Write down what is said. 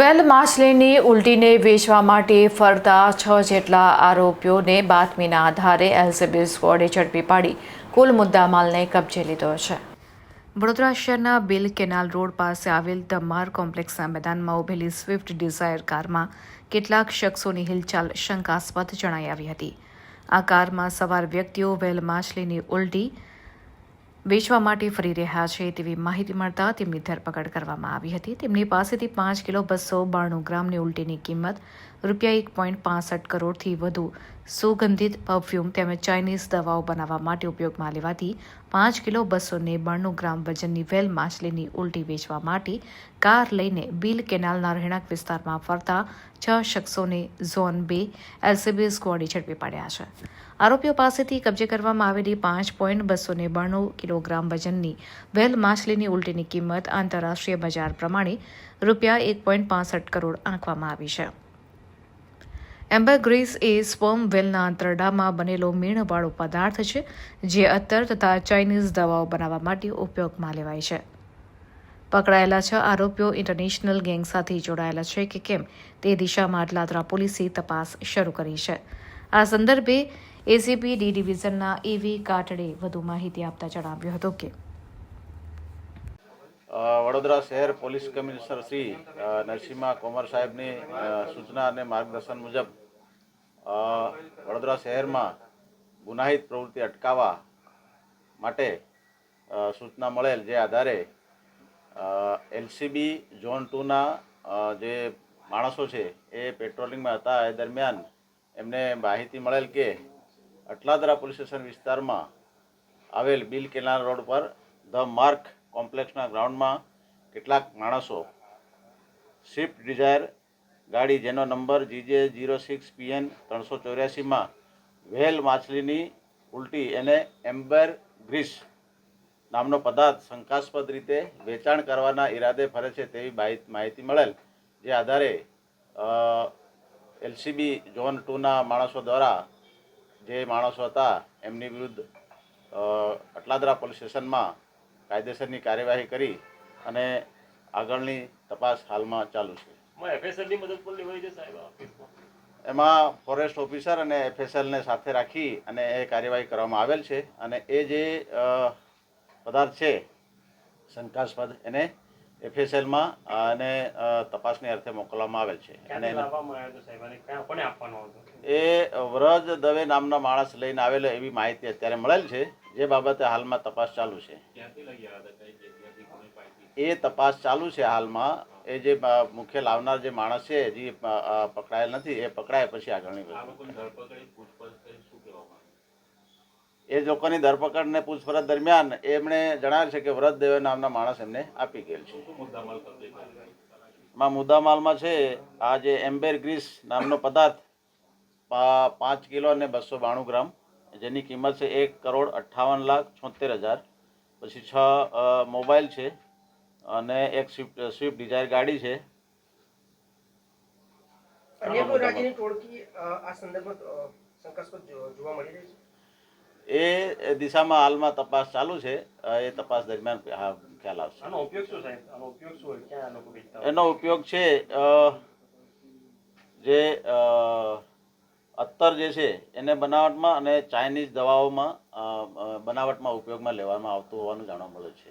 વેલ માછલીની ઉલટીને વેચવા માટે ફરતા છ જેટલા આરોપીઓને બાતમીના આધારે એલસીબી સ્કવોડે ઝડપી પાડી. કુલ મુદ્દામાલને કબજે લીધો છે. વડોદરા શહેરના બિલ કેનાલ રોડ પાસે આવેલ ધમાર કોમ્પ્લેક્સના મેદાનમાં ઉભેલી સ્વિફ્ટ ડિઝાયર કારમાં કેટલાક શખ્સોની હિલચાલ શંકાસ્પદ જણાઈ આવી હતી. આ કારમાં સવાર વ્યક્તિઓ વેલ માછલીની ઉલટી વેચવા માટે ફરી રહ્યા છે તેવી માહિતી મળતા તેમની ધરપકડ કરવામાં આવી હતી. તેમની પાસેથી પાંચ કિલો બસો બાણું ગ્રામની ઉલટીની કિંમત રૂપિયા એક પોઈન્ટ પાસઠ કરોડથી વધુ સુગંધિત પરફ્યુમ તેમજ ચાઇનીઝ દવાઓ બનાવવા માટે ઉપયોગમાં લેવાતી પાંચ કિલો બસો બાણું ગ્રામ વજનની વેલ માછલીની ઉલટી વેચવા માટે કાર લઈને બિલ કેનાલના રહેણાંક વિસ્તારમાં ફરતા છ શખ્સોને ઝોન બે એલસીબી સ્કવોડે ઝડપી પાડ્યા છે. આરોપીઓ પાસેથી કબજે કરવામાં આવેલી પાંચ પોઈન્ટ બસો બાણું કિલોગ્રામ વજનની વેલ માછલીની ઉલટીની કિંમત આંતરરાષ્ટ્રીય બજાર પ્રમાણે રૂપિયા એક પોઈન્ટ પાસઠ કરોડ આંકવામાં આવી છે. એમ્બરગ્રીસ એ સ્વમ વેલના આંતરડામાં બનેલો મીણવાળો પદાર્થ છે, જે અત્તર તથા ચાઇનીઝ દવાઓ બનાવવા માટે ઉપયોગમાં લેવાય છે. પકડાયેલા છ આરોપીઓ ઇન્ટરનેશનલ ગેંગ સાથે જોડાયેલા છે કે કેમ તે દિશામાં અટલાદરા પોલીસે તપાસ શરૂ કરી છે. આ સંદર્ભે એસીપી ડી ડિવિઝનના એવી કાટડે વધુ માહિતી આપતા જણાવ્યું હતું કે વડોદરા શહેર પોલીસ કમિશનર શ્રી નરસિંહા કોમર સાહેબની સૂચના અને માર્ગદર્શન મુજબ વડોદરા શહેરમાં ગુનાહિત પ્રવૃત્તિ અટકાવવા માટે સૂચના મળેલ જે આધારે એલસીબી ઝોન ટુના જે માણસો છે એ પેટ્રોલિંગમાં હતા. એ દરમિયાન એમને માહિતી મળેલ કે અટલાદરા પોલીસ સ્ટેશન વિસ્તારમાં આવેલ બિલ કેનાલ રોડ પર ધ માર્ક કોમ્પ્લેક્સના ગ્રાઉન્ડમાં કેટલાક માણસો સ્વિફ્ટ ડિઝાયર ગાડી જેનો number GJ zero six PN ત્રણસો ચોર્યાસીમાં વ્હેલ માછલીની ઉલટી એને એમ્બર ગ્રીસ નામનો પદાર્થ શંકાસ્પદ રીતે વેચાણ કરવાના ઈરાદે ફરે છે તેવી માહિત- માહિતી મળેલ, જે આધારે એલસીબી ઝોન ટુના માણસો દ્વારા જે માણસો હતા એમની વિરુદ્ધ અટલાદરા પોલીસ સ્ટેશનમાં કાયદેસરની કાર્યવાહી કરી અને આગળની તપાસ હાલમાં ચાલુ છે. એમાં ફોરેસ્ટ ઓફિસર અને એફએસએલને સાથે રાખી અને એ કાર્યવાહી કરવામાં આવેલ છે અને એ જે પદાર્થ છે શંકાસ્પદ એને એફએસએલમાં અને તપાસની અર્થે મોકલવામાં આવેલ છે. અને એ વ્રજ દવે નામના માણસ લઈને આવેલો એવી માહિતી અત્યારે મળેલ છે જે બાબતે હાલમાં તપાસ ચાલુ છે. એ તપાસ ચાલુ છે હાલમાં એ જે મુખ્ય લાવનાર જે માણસ છે હજી પકડાયેલ નથી એ પકડાય પછી આગળની એ લોકોની ધરપકડ ને પૂછપરછ દરમિયાન એમણે જણાવ્યું છે કે વ્રત દેવ નામના માણસ એમને આપી ગયેલ છે. એમાં મુદ્દામાલમાં છે આ જે એમ્બેર ગ્રીસ નામનો પદાર્થ પાંચ કિલો અને બસો બાણું ગ્રામ જેની કિંમત છે એક કરોડ અઠ્ઠાવન લાખ છોતેર હજાર. પછી છ મોબાઈલ છે અને એક સ્વિફ્ટ સ્વિફ્ટ ડિઝાયર ગાડી છે. એ દિશામાં હાલમાં તપાસ ચાલુ છે. એ તપાસ દરમિયાન હા ખ્યાલ આવશે. આનો ઉપયોગ શું સાહેબ? આનો ઉપયોગ શું હોય? ક્યાં લોકો વેચતા એનો ઉપયોગ છે જે અત્તર જે છે એને બનાવટમાં અને ચાઇનીઝ દવાઓમાં બનાવટમાં ઉપયોગમાં લેવામાં આવતું હોવાનું જાણવા મળે છે.